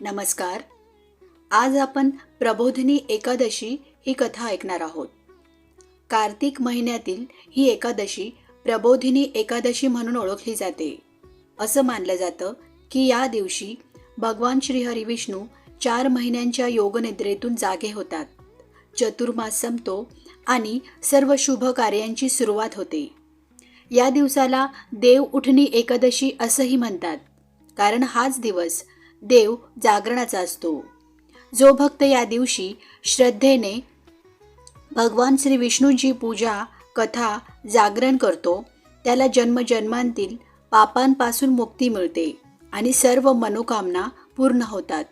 नमस्कार. आज आपण प्रबोधिनी एकादशी ही कथा ऐकणार आहोत. कार्तिक महिन्यातील ही एकादशी प्रबोधिनी एकादशी म्हणून ओळखली जाते. असं मानलं जातं की या दिवशी भगवान श्रीहरी विष्णू चार महिन्यांच्या योगनिद्रेतून जागे होतात. चतुर्मास संपतो आणि सर्व शुभ कार्यांची सुरुवात होते. या दिवसाला देव उठणी एकादशी असंही म्हणतात. कारण हाच दिवस देव जागरणाचा असतो. जो भक्त या दिवशी श्रद्धेने भगवान श्री विष्णूंची पूजा कथा जागरण करतो त्याला जन्मजन्मांतील पापांपासून मुक्ती मिळते आणि सर्व मनोकामना पूर्ण होतात.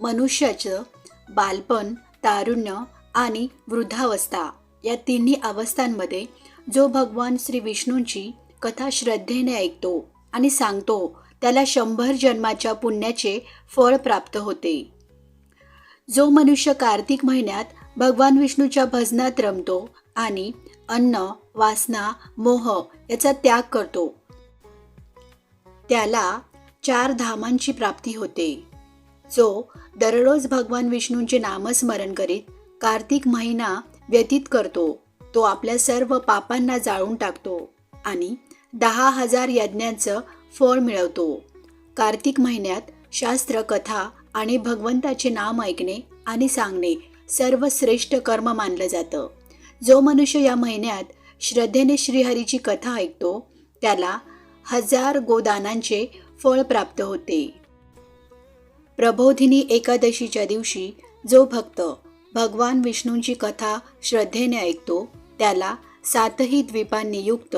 मनुष्याचं बालपण तारुण्य आणि वृद्धावस्था या तिन्ही अवस्थांमध्ये जो भगवान श्री विष्णूंची कथा श्रद्धेने ऐकतो आणि सांगतो त्याला शंभर जन्माच्या पुण्याचे फळ प्राप्त होते. जो मनुष्य कार्तिक महिन्यात भगवान विष्णूच्या भजनात रमतो आणि अन्न वासना मोह याचा त्याग करतो त्याला चार धामांची प्राप्ती होते. जो दररोज भगवान विष्णूंचे नामस्मरण करीत कार्तिक महिना व्यतीत करतो तो आपल्या सर्व पापांना जाळून टाकतो आणि दहा हजार यज्ञांचं फळ मिळवतो. कार्तिक महिन्यात शास्त्र कथा आणि भगवंताचे नाम ऐकणे आणि सांगणे सर्वश्रेष्ठ कर्म मानलं जातं. जो मनुष्य या महिन्यात श्रद्धेने श्रीहरीची कथा ऐकतो त्याला हजार गोदानांचे फळ प्राप्त होते. प्रबोधिनी एकादशीच्या दिवशी जो भक्त भगवान विष्णूंची कथा श्रद्धेने ऐकतो त्याला सातही द्वीपांनी युक्त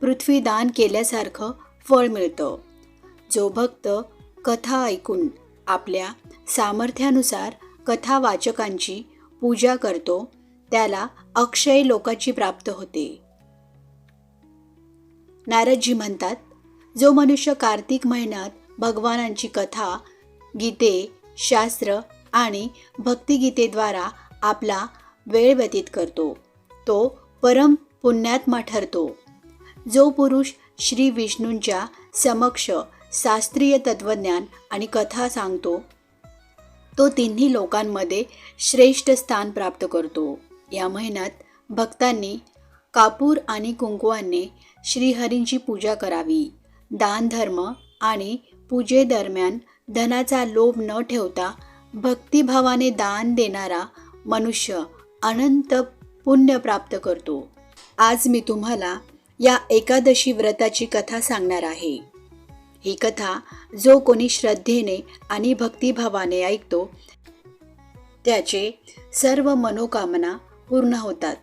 पृथ्वीदान केल्यासारखं फळ मिळतं. जो भक्त कथा ऐकून आपल्या सामर्थ्यानुसार कथा वाचकांची पूजा करतो त्याला अक्षय लोकाची प्राप्त होते. नारदजी म्हणतात जो मनुष्य कार्तिक महिन्यात भगवानांची कथा गीते शास्त्र आणि भक्तिगीतेद्वारा आपला वेळ व्यतीत करतो तो परम पुण्यात्मा ठरतो. जो पुरुष श्री विष्णूंच्या समक्ष शास्त्रीय तत्वज्ञान आणि कथा सांगतो. तो तिन्ही लोकांमध्ये श्रेष्ठ स्थान प्राप्त करतो. या महिन्यात भक्तांनी कापूर आणि कुंकुवाने श्रीहरींची पूजा करावी. दानधर्म आणि पूजेदरम्यान धनाचा लोभ न ठेवता भक्तिभावाने दान देणारा मनुष्य अनंत पुण्य प्राप्त करतो. आज मी तुम्हाला या एकादशी व्रताची कथा सांगणार आहे. ही कथा जो कोणी श्रद्धेने आणि भक्तिभावाने ऐकतो त्याचे सर्व मनोकामना पूर्ण होतात.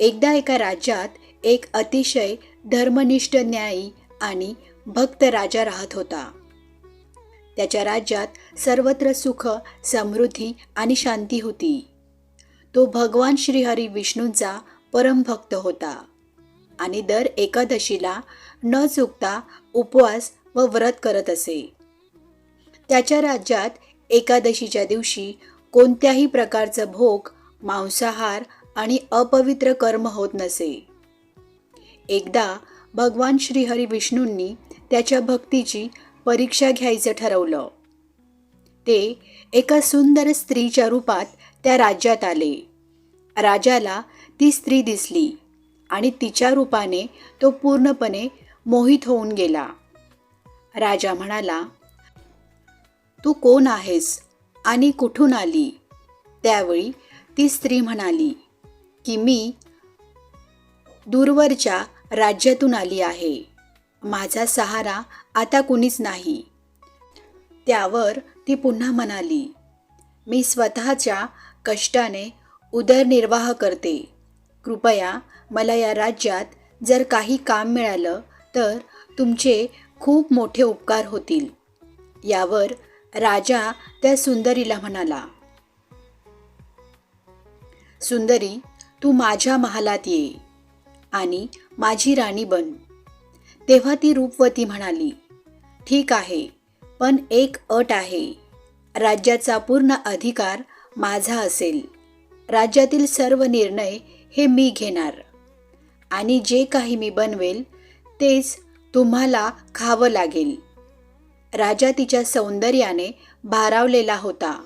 एकदा एका राज्यात एक अतिशय धर्मनिष्ठ न्यायी आणि भक्त राजा राहत होता. त्याच्या राज्यात सर्वत्र सुख समृद्धी आणि शांती होती. तो भगवान श्रीहरी विष्णूंचा परमभक्त होता. आणि दर एकादशीला न चुकता उपवास व व्रत करत असे. त्याच्या राज्यात एकादशीच्या दिवशी कोणत्याही प्रकारचं भोग मांसाहार आणि अपवित्र कर्म होत नसे. एकदा भगवान श्रीहरी विष्णूंनी त्याच्या भक्तीची परीक्षा घ्यायचं ठरवलं. ते एका सुंदर स्त्रीच्या रूपात त्या राज्यात आले. राजाला ती स्त्री दिसली. आणि तिच्या रूपाने तो पूर्णपणे मोहित होऊन गेला. राजा म्हणाला तू कोण आहेस आणि कुठून आली? त्यावेळी ती स्त्री म्हणाली की मी दूरवरच्या राज्यातून आली आहे. माझा सहारा आता कुणीच नाही. त्यावर ती पुन्हा म्हणाली मी स्वतःच्या कष्टाने उदरनिर्वाह करते. कृपया मला या राज्यात जर काही काम मिळालं तर तुमचे खूप मोठे उपकार होतील. यावर राजा त्या सुंदरीला म्हणाला सुंदरी तू माझ्या महालात ये आणि माझी राणी बन. तेव्हा ती रूपवती म्हणाली ठीक आहे पण एक अट आहे. राज्याचा पूर्ण अधिकार माझा असेल. राज्यातील सर्व निर्णय हे मी घेणार. आणि जे काही मी बनवेल तेच तुम्हाला खावं लागेल. राजा तिच्या सौंदर्याने भारावलेला होता.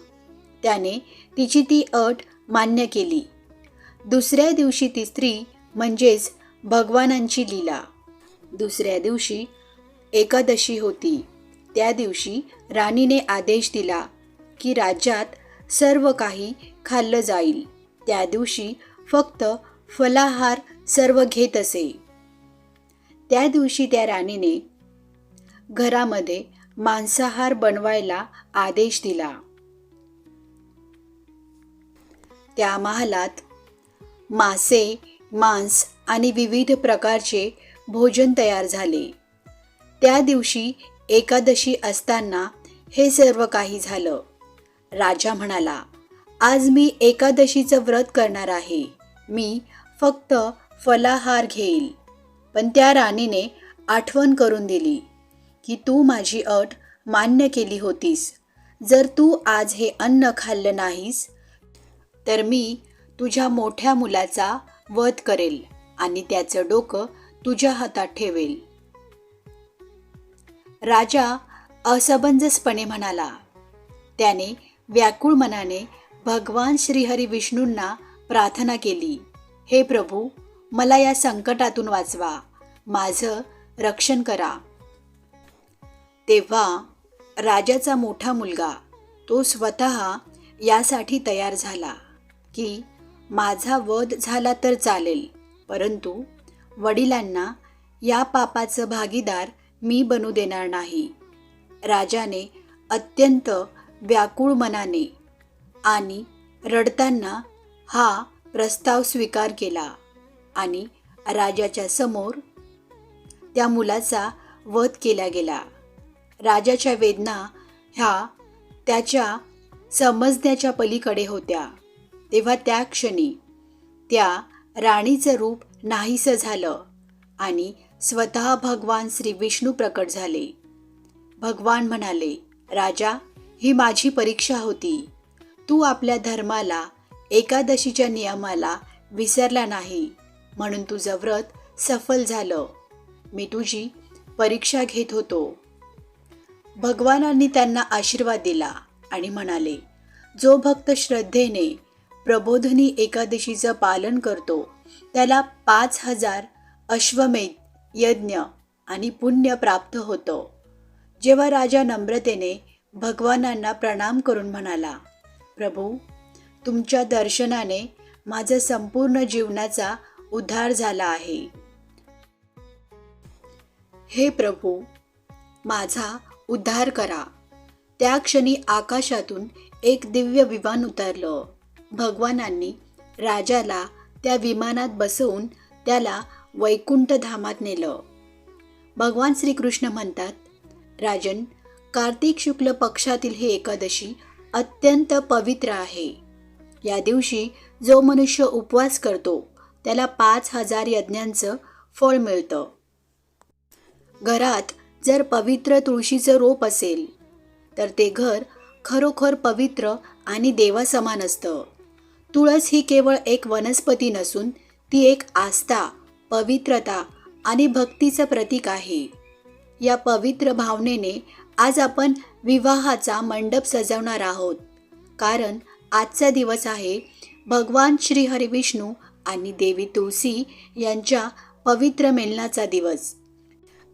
त्याने तिची ती अट मान्य केली. दुसऱ्या दिवशी ती स्त्री म्हणजेच भगवानांची लीला. दुसऱ्या दिवशी एकादशी होती. त्या दिवशी राणीने आदेश दिला की राज्यात सर्व काही खाल्लं जाईल. त्या दिवशी फक्त फलाहार सर्व घेत असे. त्या दिवशी त्या राणीने घरामध्ये मांसाहार बनवायला आदेश दिला. त्या महालात मासे मांस आणि विविध प्रकारचे भोजन तयार झाले. त्या दिवशी एकादशी असताना हे सर्व काही झालं. राजा म्हणाला आज मी एकादशीचं व्रत करणार आहे. मी फक्त फलाहार घेईल. पण त्या राणीने आठवण करून दिली की तू माझी अट मान्य केली होतीस. जर तू आज हे अन्न खाल्लं नाहीस तर मी तुझ्या मोठ्या मुलाचा वध करेल आणि त्याचं डोकं तुझ्या हातात ठेवेल. राजा असमंजसपणे म्हणाला. त्याने व्याकुळ मनाने भगवान श्रीहरी विष्णूंना प्रार्थना केली. हे प्रभू मला या संकटातून वाचवा. माझं रक्षण करा. तेव्हा राजाचा मोठा मुलगा तो स्वतः यासाठी तयार झाला की माझा वध झाला तर चालेल परंतु वडिलांना या पापाचं भागीदार मी बनू देणार नाही. राजाने अत्यंत व्याकुळ मनाने आणि रडताना हा प्रस्ताव स्वीकार केला आणि राजाच्या समोर त्या मुलाचा वध केला गेला. राजाच्या वेदना ह्या त्याच्या समजण्याच्या पलीकडे होत्या. तेव्हा त्या क्षणी त्या राणीचं रूप नाहीसं झालं आणि स्वतः भगवान श्री विष्णू प्रकट झाले. भगवान म्हणाले राजा ही माझी परीक्षा होती. तू आपल्या धर्माला एकादशीच्या नियमाला विसरला नाही म्हणून तुझं व्रत सफल झालं. मी तुझी परीक्षा घेत होतो. भगवानांनी त्यांना आशीर्वाद दिला आणि म्हणाले जो भक्त श्रद्धेने प्रबोधनी एकादशीचं पालन करतो त्याला पाच हजार अश्वमेध यज्ञ आणि पुण्य प्राप्त होतं. जेव्हा राजा नम्रतेने भगवानांना प्रणाम करून म्हणाला प्रभू तुमच्या दर्शनाने माझा संपूर्ण जीवनाचा उद्धार झाला आहे. हे प्रभू माझा उद्धार करा. त्या क्षणी आकाशातून एक दिव्य विमान उतरलं. भगवानांनी राजाला त्या विमानात बसवून त्याला वैकुंठ धामात नेलं. भगवान श्रीकृष्ण म्हणतात राजन कार्तिक शुक्ल पक्षातील हे एकादशी अत्यंत पवित्र आहे. या दिवशी जो मनुष्य उपवास करतो त्याला पाच हजार यज्ञांचं फळ मिळतं. घरात जर पवित्र तुळशीचं रोप असेल तर ते घर खरोखर पवित्र आणि देवासमान असतं. तुळस ही केवळ एक वनस्पती नसून ती एक आस्था पवित्रता आणि भक्तीचं प्रतीक आहे. या पवित्र भावनेने आज आपण विवाहाचा मंडप सजवणार आहोत. कारण आजचा दिवस आहे भगवान श्री हरिविष्णू आणि देवी तुळसी यांच्या पवित्र मेलनाचा दिवस.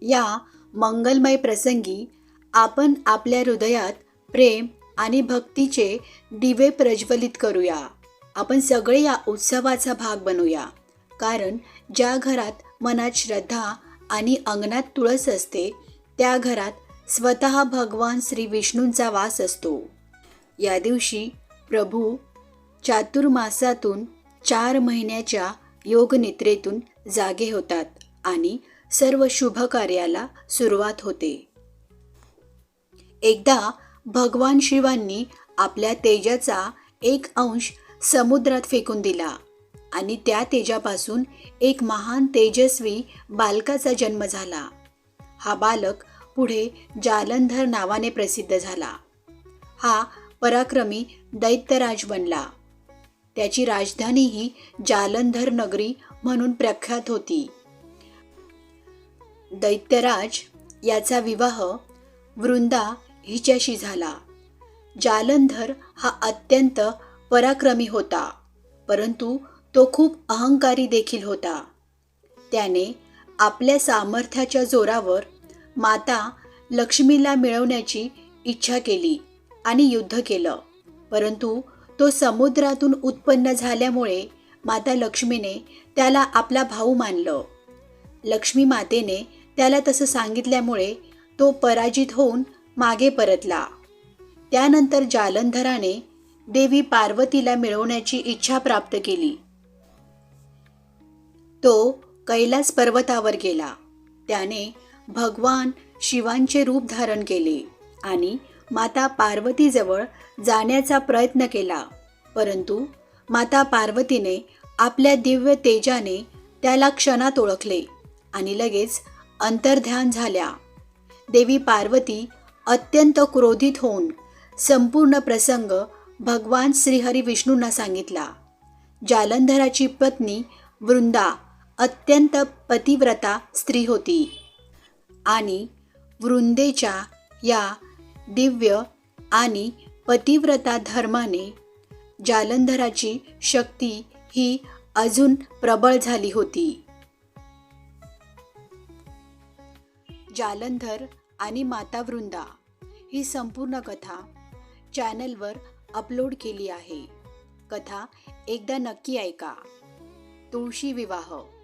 या मंगलमय प्रसंगी आपण आपल्या हृदयात प्रेम आणि भक्तीचे दिवे प्रज्वलित करूया. आपण सगळे या उत्सवाचा भाग बनूया. कारण ज्या घरात मनात श्रद्धा आणि अंगणात तुळस असते त्या घरात स्वतः भगवान श्री विष्णूंचा वास असतो. या दिवशी प्रभू चातुर्मासातून चार महिन्याच्या योगनिद्रेतून जागे होतात आणि सर्व शुभ कार्याला सुरुवात होते. एकदा भगवान शिवांनी आपल्या तेजाचा एक अंश समुद्रात फेकून दिला आणि त्या तेजापासून एक महान तेजस्वी बालकाचा जन्म झाला. हा बालक पुढे जालंधर नावाने प्रसिद्ध झाला. हा पराक्रमी दैत्यराज बनला. त्याची राजधानी ही जालंधर नगरी म्हणून प्रख्यात होती. दैत्यराज याचा विवाह वृंदा हिच्याशी झाला. जालंधर हा अत्यंत पराक्रमी होता परंतु तो खूप अहंकारी देखील होता. त्याने आपल्या सामर्थ्याच्या जोरावर माता लक्ष्मीला मिळवण्याची इच्छा केली आणि युद्ध केलं. परंतु तो समुद्रातून उत्पन्न झाल्यामुळे माता लक्ष्मीने त्याला आपला भाऊ मानलं. लक्ष्मी मातेने त्याला तसं सांगितल्यामुळे तो पराजित होऊन मागे परतला. त्यानंतर जालंधराने देवी पार्वतीला मिळवण्याची इच्छा प्राप्त केली. तो कैलास पर्वतावर गेला. त्याने भगवान शिवांचे रूप धारण केले आणि माता पार्वतीजवळ जाण्याचा प्रयत्न केला. परंतु माता पार्वतीने आपल्या दिव्य तेजाने त्याला क्षणात ओळखले आणि लगेच अंतर्ध्यान झाल्या. देवी पार्वती अत्यंत क्रोधित होऊन संपूर्ण प्रसंग भगवान श्रीहरी विष्णूंना सांगितला. जालंधराची पत्नी वृंदा अत्यंत पतिव्रता स्त्री होती. आणि वृंदेच्या या दिव्य आणि पतिव्रता धर्माने जालंधराची शक्ती ही अजून प्रबळ झाली होती. जालंधर आणि माता वृंदा ही संपूर्ण कथा चॅनलवर अपलोड केली आहे. कथा एकदा नक्की ऐका. तुळशी विवाह.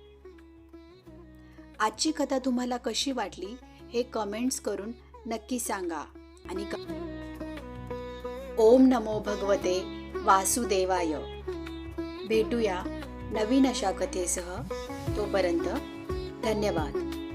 आजची कथा तुम्हाला कशी वाटली हे कमेंट्स करून नक्की सांगा. आणि क- ओम नमो भगवते वासुदेवाय. भेटूया नवीन अशा कथेसह. तोपर्यंत धन्यवाद.